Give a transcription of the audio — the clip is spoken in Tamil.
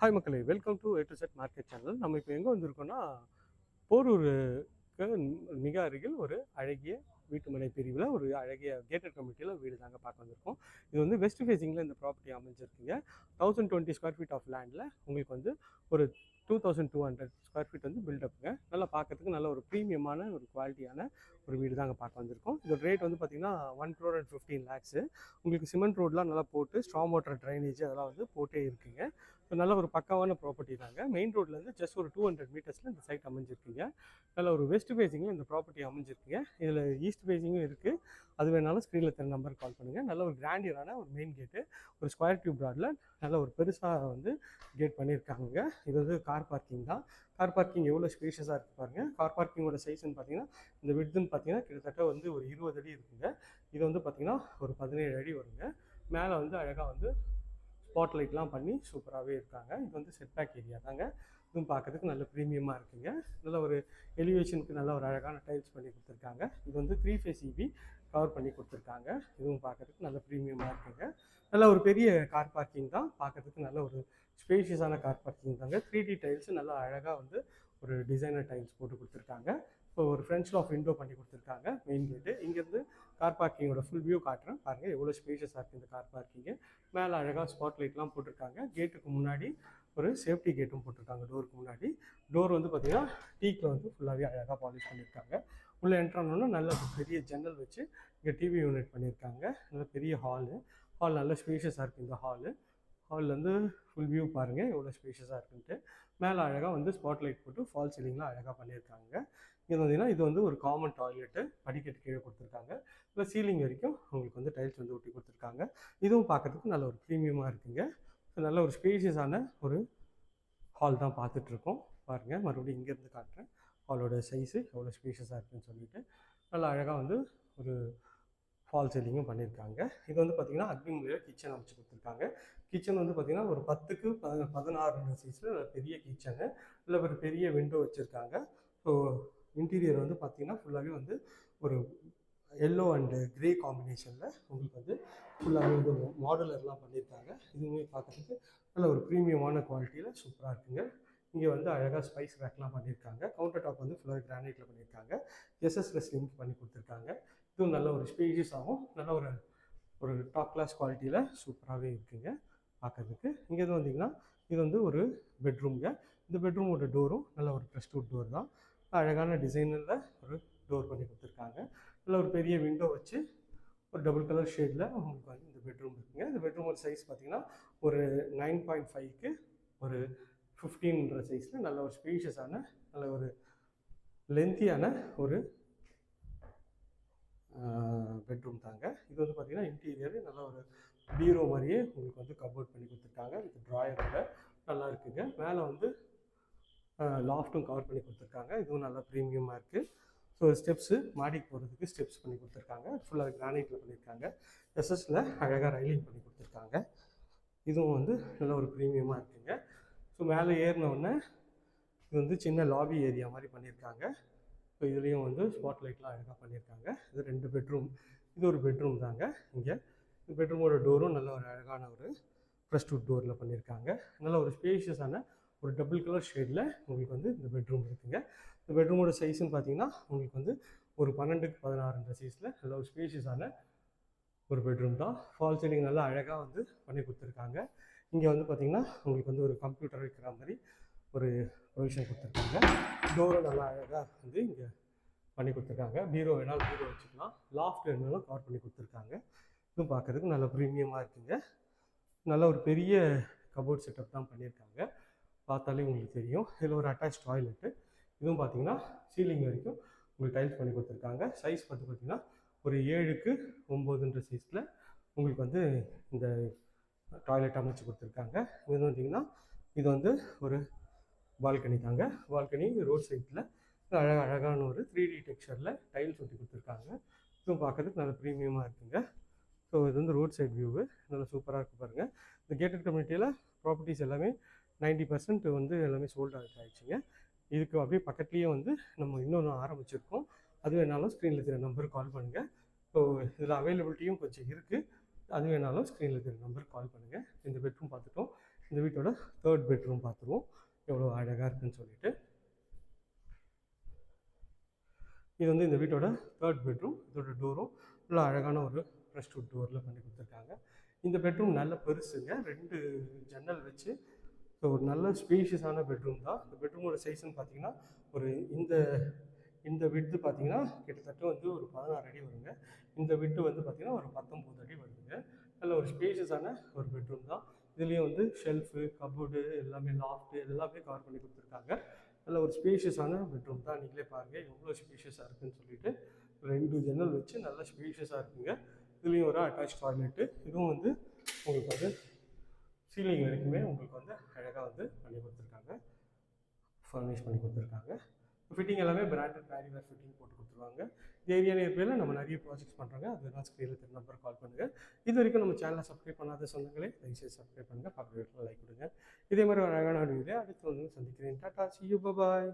ஹாய் மக்களே welcome to A to Z market channel நம்ம இப்போ எங்கே வந்திருக்கோம்னா போரூருக்கு மிக அருகில் ஒரு அழகிய வீட்டுமனை பிரிவில் ஒரு அழகிய கேட்டட் கமிட்டியில் வீடு தாங்க பார்க்க வந்திருக்கோம். இது வந்து வெஸ்ட் ஃபேஸிங்கில் இந்த ப்ராப்பர்ட்டி அமைஞ்சிருக்குங்க. Thousand twenty square feet of லேண்டில் உங்களுக்கு வந்து ஒரு two thousand two hundred square feet வந்து பில்டப்புங்க நல்லா பார்க்கறதுக்கு நல்ல ஒரு ப்ரீமியமான ஒரு குவாலிட்டியான ஒரு வீடு தாங்க பார்க்க வந்திருக்கோம். இதோட ரேட் வந்து பார்த்தீங்கன்னா one crore and fifteen lakhs உங்களுக்கு சிமெண்ட் ரோட்லாம் நல்லா போட்டு ஸ்ட்ராங் வாட்டர் ட்ரைனேஜ் அதெல்லாம் வந்து போட்டே இருக்குங்க. ஸோ நல்ல ஒரு பக்காவான ப்ராப்பர்ட்டி தாங்க. மெயின் ரோட்லேருந்து ஜஸ்ட் ஒரு டூ ஹண்ட்ரட் மீட்டர்ஸில் இந்த சைட் அமைஞ்சிருக்குங்க. நல்ல ஒரு வெஸ்ட் ஃபேஸிங்கில் இந்த ப்ராப்பர்ட்டி அமைஞ்சிருக்குங்க. இதில் ஈஸ்ட் ஃபேஸிங்கும் இருக்குது அது வேணாலும் ஸ்க்ரீனில் தர நம்பர் கால் பண்ணுங்கள் நல்ல ஒரு கிராண்டியரான ஒரு மெயின் கேட்டு ஒரு ஸ்கொயர் டியூப் ராடில் நல்ல ஒரு பெருசாக வந்து கேட் பண்ணியிருக்காங்க இது வந்து கார் பார்க்கிங் தான். கார் பார்க்கிங் எவ்வளோ ஸ்பேஷியஸாக இருக்குது பாருங்கள் கார் பார்க்கிங்கோட சைஸ்ன்னு பார்த்தீங்கன்னா இந்த விட்துன்னு பார்த்தீங்கன்னா கிட்டத்தட்ட வந்து ஒரு இருபது அடி இருக்குங்க. இது வந்து பார்த்தீங்கன்னா ஒரு பதினேழு அடி வருங்க. மேலே வந்து அழகாக வந்து ஸ்பாட் லைட்லாம் பண்ணி சூப்பராகவே இருக்காங்க. இது வந்து செட்பேக் ஏரியா தாங்க. இதுவும் பார்க்கறதுக்கு நல்ல ப்ரீமியமாக இருக்குங்க. நல்ல ஒரு எலிவேஷனுக்கு நல்ல ஒரு அழகான டைல்ஸ் பண்ணி கொடுத்துருக்காங்க. இது வந்து த்ரீ ஃபேஸ் இபி கவர் பண்ணி கொடுத்துருக்காங்க. இதுவும் பார்க்கறதுக்கு நல்ல ப்ரீமியமாக இருக்குங்க. நல்ல ஒரு பெரிய கார் பார்க்கிங் தான். பார்க்கறதுக்கு நல்ல ஒரு ஸ்பேஷியஸான கார் பார்க்கிங் தாங்க. த்ரீ டி டைல்ஸ் நல்லா அழகாக வந்து ஒரு டிசைனர் டைல்ஸ் போட்டு கொடுத்துருக்காங்க. ஸோ ஒரு ஃப்ரண்ட்ஸில் ஆஃப் விண்டோ பண்ணி கொடுத்துருக்காங்க மெயின் கேட்டு இங்கேருந்து கார் பார்க்கிங்கோட ஃபுல் வியூ காட்டுறேன். பாருங்கள் எவ்வளோ ஸ்பேஷியஸாக இருக்குது இந்த கார் பார்க்கிங்கு மேலே அழகாக ஸ்பாட் லைட்லாம் போட்டிருக்காங்க. கேட்டுக்கு முன்னாடி ஒரு சேஃப்டி கேட்டும் போட்டிருக்காங்க டோருக்கு முன்னாடி. டோர் வந்து பார்த்திங்கன்னா டீக்கில் வந்து ஃபுல்லாகவே அழகாக பாலிஷ் பண்ணியிருக்காங்க உள்ளே என்ட்ரானோன்னா நல்ல ஒரு பெரிய ஜன்னல் வச்சு இங்கே டிவி யூனிட் பண்ணியிருக்காங்க நல்ல பெரிய ஹாலு ஹால் நல்ல ஸ்பேஷியஸாக இருக்குது இந்த ஹாலு ஹால்லேருந்து ஃபுல் வியூ பாருங்கள் எவ்வளோ ஸ்பேஷியஸாக இருக்குன்ட்டு. மேலே அழகாக வந்து ஸ்பாட் லைட் போட்டு ஃபால் சீலிங்லாம் அழகாக பண்ணியிருக்காங்க. இங்கே பார்த்தீங்கன்னா இது வந்து ஒரு காமன் டாய்லெட்டு படிக்கட்டு கீழே கொடுத்துருக்காங்க. இல்லை சீலிங் வரைக்கும் உங்களுக்கு வந்து டைல்ஸ் வந்து ஒட்டி கொடுத்துருக்காங்க. இதுவும் பார்க்கறதுக்கு நல்ல ஒரு ப்ரீமியமாக இருக்குங்க. ஸோ நல்ல ஒரு ஸ்பேஷியஸான ஒரு ஹால் தான் பார்த்துட்ருக்கோம் பாருங்கள் மறுபடியும் இங்கேருந்து காட்டுறேன். ஹாலோட சைஸு எவ்வளோ ஸ்பேஷியஸாக இருக்குன்னு சொல்லிட்டு. நல்லா அழகாக வந்து ஒரு ஃபால் சீலிங்கும் பண்ணியிருக்காங்க. இது வந்து பார்த்திங்கன்னா அக்னி முறையில் கிச்சன் அமைச்சு கொடுத்துருக்காங்க. கிச்சன் வந்து பார்த்திங்கன்னா ஒரு பத்துக்கு பத பதினாறு சைஸில் பெரிய கிச்சனு இல்லை ஒரு பெரிய விண்டோ வச்சுருக்காங்க. ஸோ இன்டீரியர் வந்து பார்த்திங்கன்னா ஃபுல்லாகவே வந்து ஒரு எல்லோ அண்டு கிரே காம்பினேஷனில் உங்களுக்கு வந்து ஃபுல்லாகவே வந்து மாடலர்லாம் பண்ணியிருக்காங்க. இதுவுமே பார்க்குறதுக்கு நல்ல ஒரு ப்ரீமியமான குவாலிட்டியில் சூப்பராக இருக்குங்க. இங்கே வந்து அழகாக ஸ்பைஸ் ரேக்லாம் பண்ணியிருக்காங்க. கவுண்டர் டாப் வந்து ஃபுல்லாக கிரானைட்டில் பண்ணியிருக்காங்க. எஸ்எஸ்ல ஸ்லிங்க் பண்ணி கொடுத்துருக்காங்க. இதுவும் நல்ல ஒரு ஸ்பேஷியஸாகவும் நல்ல ஒரு ஒரு டாப் கிளாஸ் குவாலிட்டியில் சூப்பராகவே இருக்குங்க பார்க்கறதுக்கு இங்கே வந்தீங்கன்னா இது வந்து ஒரு பெட்ரூம்ங்க இந்த பெட்ரூமோட டோரும் நல்ல ஒரு ப்ரெஸ்டூட் டோர் தான். அழகான டிசைனில் ஒரு டோர் பண்ணி கொடுத்துருக்காங்க. நல்ல ஒரு பெரிய விண்டோ வச்சு ஒரு டபுள் கலர் ஷேடில் உங்களுக்கு வந்து இந்த பெட்ரூம் இருக்குங்க. இந்த பெட்ரூமோட சைஸ் பார்த்தீங்கன்னா ஒரு நைன் பாயிண்ட் ஃபைவ்க்கு ஒரு ஃபிஃப்டீன்ற சைஸில் நல்ல ஒரு ஸ்பேஷியஸான நல்ல ஒரு லென்த்தியான ஒரு பெட்ரூம் தாங்க. இது வந்து பார்த்திங்கன்னா இன்டீரியர் நல்ல ஒரு பீரோ மாதிரியே உங்களுக்கு வந்து கபோர்ட் பண்ணி கொடுத்துருக்காங்க. வித் ட்ராயரோட நல்லா இருக்குங்க. மேலே வந்து லாஃப்ட்டும் கவர் பண்ணி கொடுத்துருக்காங்க. இதுவும் நல்லா ப்ரீமியமாக இருக்குது ஸோ ஸ்டெப்ஸு மாடிக்கு போகிறதுக்கு ஸ்டெப்ஸ் பண்ணி கொடுத்துருக்காங்க. ஃபுல்லாக கிரானைட்டில் பண்ணியிருக்காங்க எஸ்எஸில் அழகாக ரைலிங் பண்ணி கொடுத்துருக்காங்க. இதுவும் வந்து நல்ல ஒரு ப்ரீமியமாக இருக்குங்க. ஸோ மேலே ஏறினோடனே இது வந்து சின்ன லாபி ஏரியா மாதிரி பண்ணியிருக்காங்க ஸோ இதுலேயும் வந்து ஸ்பாட் லைட்லாம் அழகாக பண்ணியிருக்காங்க. இது ரெண்டு பெட்ரூம் இது ஒரு பெட்ரூம் தாங்க இங்கே. இந்த பெட்ரூமோட டோரும் நல்ல ஒரு அழகான ஒரு ப்ரெஸ்டூட் டோரில் பண்ணியிருக்காங்க. நல்ல ஒரு ஸ்பேஷியஸான ஒரு டபுள் கலர் ஷேடில் உங்களுக்கு வந்து இந்த பெட்ரூம் இருக்குதுங்க இந்த பெட்ரூமோட சைஸ்ன்னு பார்த்தீங்கன்னா உங்களுக்கு வந்து ஒரு பன்னெண்டுக்கு பதினாறுன்ற சைஸில் நல்ல ஒரு ஸ்பேஷியஸான ஒரு பெட்ரூம் தான். ஃபால் சீலிங் நல்லா அழகாக வந்து பண்ணி கொடுத்துருக்காங்க. இங்கே வந்து பார்த்திங்கன்னா உங்களுக்கு வந்து ஒரு கம்ப்யூட்டர் இருக்கிற மாதிரி ஒரு ப்ரொவிஷன் கொடுத்துருக்காங்க. டோரும் நல்லா அழகாக வந்து இங்கே பண்ணி கொடுத்துருக்காங்க. பீரோ வேணாலும் பீரோ வச்சுக்கலாம். லாஃப்ட் வேணாலும் கவர் பண்ணி கொடுத்துருக்காங்க. இதுவும் பார்க்குறதுக்கு நல்ல ப்ரீமியமாக இருக்குங்க. நல்ல ஒரு பெரிய கபோர்ட் செட்டப் தான் பண்ணியிருக்காங்க. பார்த்தாலே உங்களுக்கு தெரியும். இதில் ஒரு அட்டாச் டாய்லெட்டு இதுவும் பார்த்தீங்கன்னா சீலிங் வரைக்கும் உங்களுக்கு டைல்ஸ் பண்ணி கொடுத்துருக்காங்க. சைஸ் பார்த்து பார்த்தீங்கன்னா ஒரு ஏழுக்கு ஒம்போதுன்ற சைஸில் உங்களுக்கு வந்து இந்த டாய்லெட் அமைச்சு கொடுத்துருக்காங்க. இது வந்து பார்த்தீங்கன்னா இது வந்து ஒரு பால்கனி தாங்க. பால்கனி ரோட் சைடில் அழகாக அழகான ஒரு த்ரீ டி டெக்ஸ்சரில் டைல்ஸ் ஒட்டி கொடுத்துருக்காங்க. இதுவும் பார்க்கறதுக்கு நல்ல ப்ரீமியமாக இருக்குங்க. ஸோ இது வந்து ரோட் சைட் வியூவு நல்லா சூப்பராக இருக்குது பாருங்கள் இந்த கேட்டட் கம்யூனிட்டியில் ப்ராப்பர்ட்டிஸ் எல்லாமே நைன்டி பர்சன்ட் வந்து எல்லாமே சோல்ட் அவுட் ஆகிடுச்சிங்க இதுக்கு அப்படியே பக்கத்துலேயே வந்து நம்ம இன்னொன்று ஆரம்பிச்சிருக்கோம். அது வேணாலும் ஸ்க்ரீனில் இருக்கிற நம்பருக்கு கால் பண்ணுங்கள் ஸோ இதில் அவைலபிலிட்டியும் கொஞ்சம் இருக்குது அது வேணாலும் ஸ்க்ரீனில் இருக்கிற நம்பருக்கு கால் பண்ணுங்கள் இந்த பெட்ரூம் பார்த்துட்டோம். இந்த வீட்டோட தேர்ட் பெட்ரூம் பார்த்துருவோம். எவ்வளோ அழகாக இருக்குன்னு சொல்லிட்டு. இது வந்து இந்த வீட்டோட தேர்ட் பெட்ரூம் இதோட டோரும் நல்லா அழகான ஒரு ஃப்ரெஷ் வுட் டோரில் பண்ணி கொடுத்துருக்காங்க. இந்த பெட்ரூம் நல்ல பெருசுங்க ரெண்டு ஜன்னல் வச்சு. ஸோ ஒரு நல்ல ஸ்பேஷியஸான பெட்ரூம் தான். இந்த பெட்ரூமோட சைஸ்ன்னு பார்த்தீங்கன்னா ஒரு இந்த இந்த விட்டு பார்த்தீங்கன்னா கிட்டத்தட்ட வந்து ஒரு பதினாறு அடி வருங்க. இந்த விட்டு வந்து பார்த்தீங்கன்னா ஒரு பத்தொம்போது அடி வருதுங்க. நல்ல ஒரு ஸ்பேஷியஸான ஒரு பெட்ரூம் தான். இதுலேயும் வந்து ஷெல்ஃபு கபோர்டு எல்லாமே லாஃப்ட்டு எல்லாமே கவர் பண்ணி கொடுத்துருக்காங்க. நல்ல ஒரு ஸ்பேஷியஸான பெட்ரூம் தான். நீங்களே பாருங்கள் எவ்வளோ ஸ்பேஷியஸாக இருக்குன்னு சொல்லிட்டு ரெண்டு ஜன்னல் வச்சு நல்லா ஸ்பேஷியஸாக இருக்குங்க. இதுலேயும் ஒரு அட்டாச் டாய்லெட்டு இதுவும் வந்து உங்களுக்கு வந்து சீலிங் வரைக்குமே உங்களுக்கு வந்து அழகாக வந்து பண்ணி கொடுத்துருக்காங்க. ஃபர்னிஷ் பண்ணி கொடுத்துருக்காங்க. ஃபிட்டிங் எல்லாமே பிராண்டட் பேரிவேர் ஃபிட்டிங் போட்டு கொடுத்துருவாங்க. இந்த ஏரியா நியர்பையில் நம்ம நிறைய ப்ராஜெக்ட்ஸ் பண்ணுறாங்க அது நான் ஸ்க்ரீனில் தெரிய நம்பர் கால் பண்ணுங்கள் இது வரைக்கும் நம்ம சேனலை சப்ஸ்கிரைப் பண்ணாத சொந்தங்களே தயவுசெய்து சப்ஸ்கிரைப் பண்ணுங்கள் பக்கத்து வீட்டில் லைக் கொடுங்க. இதே மாதிரி ஒரு அழகான வீடியோ அடுத்து வந்து சந்திக்கிறேன். Tata C you bye